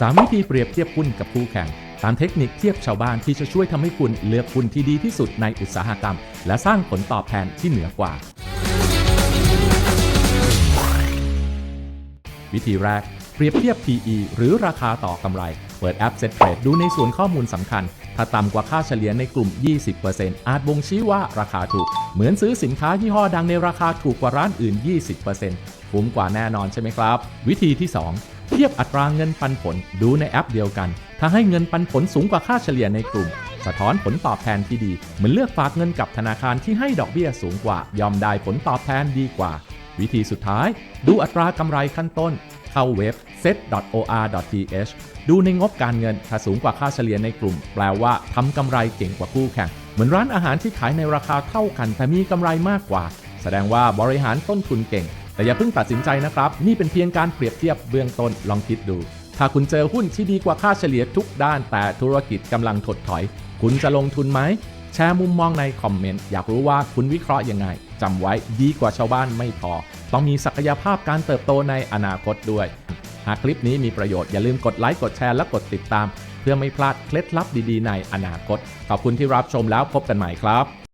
3 วิธีเปรียบเทียบหุ้นกับคู่แข่ง ตามเทคนิคเทียบชาวบ้านที่จะช่วยทำให้คุณเลือกหุ้นที่ดีที่สุดในอุตสาหกรรม และสร้างผลตอบแทนที่เหนือกว่า วิธีแรก เปรียบเทียบ PE หรือราคาต่อกำไร เปิดแอป Set Trade ดูในส่วนข้อมูลสำคัญ ถ้าต่ำกว่าค่าเฉลี่ยในกลุ่ม 20%อาจบ่งชี้ว่าราคาถูก เหมือนซื้อสินค้ายี่ห้อดังในราคาถูกกว่าร้านอื่น 20%คุ้มกว่าแน่นอนใช่ไหมครับ วิธีที่ 2 ทียบอัตราเงินปันผลดูในแอปเดียวกัน ถ้าให้เงินปันผลสูงกว่าค่าเฉลี่ยในกลุ่ม สะท้อนผลตอบแทนที่ดี เหมือนเลือกฝากเงินกับธนาคารที่ให้ดอกเบี้ยสูงกว่า ยอมได้ผลตอบแทนดีกว่า วิธีสุดท้าย ดูอัตรากำไรขั้นต้น เข้าเว็บ set.or.th ดูในงบการเงิน ถ้าสูงกว่าค่าเฉลี่ยในกลุ่ม แปลว่าทำกำไรเก่งกว่าคู่แข่ง เหมือนร้านอาหารที่ขายในราคาเท่ากัน แต่มีกำไรมากกว่า แสดงว่าบริหารต้นทุนเก่ง แต่อย่าเพิ่งตัดสินใจนะครับ นี่เป็นเพียงการเปรียบเทียบเบื้องต้นลองคิดดู ถ้าคุณเจอหุ้นที่ดีกว่าค่าเฉลี่ยทุกด้าน แต่ธุรกิจกำลังถดถอย คุณจะลงทุนไหม แชร์มุมมองในคอมเมนต์ อยากรู้ว่าคุณวิเคราะห์ยังไงจำไว้ดีกว่าชาวบ้านไม่พอ ต้องมีศักยภาพการเติบโตในอนาคตด้วย หากคลิปนี้มีประโยชน์อย่าลืมกดไลค์กดแชร์และกดติดตาม เพื่อไม่พลาดเคล็ดลับดีๆ ในอนาคต ขอบคุณที่รับชมแล้วพบกันใหม่ครับ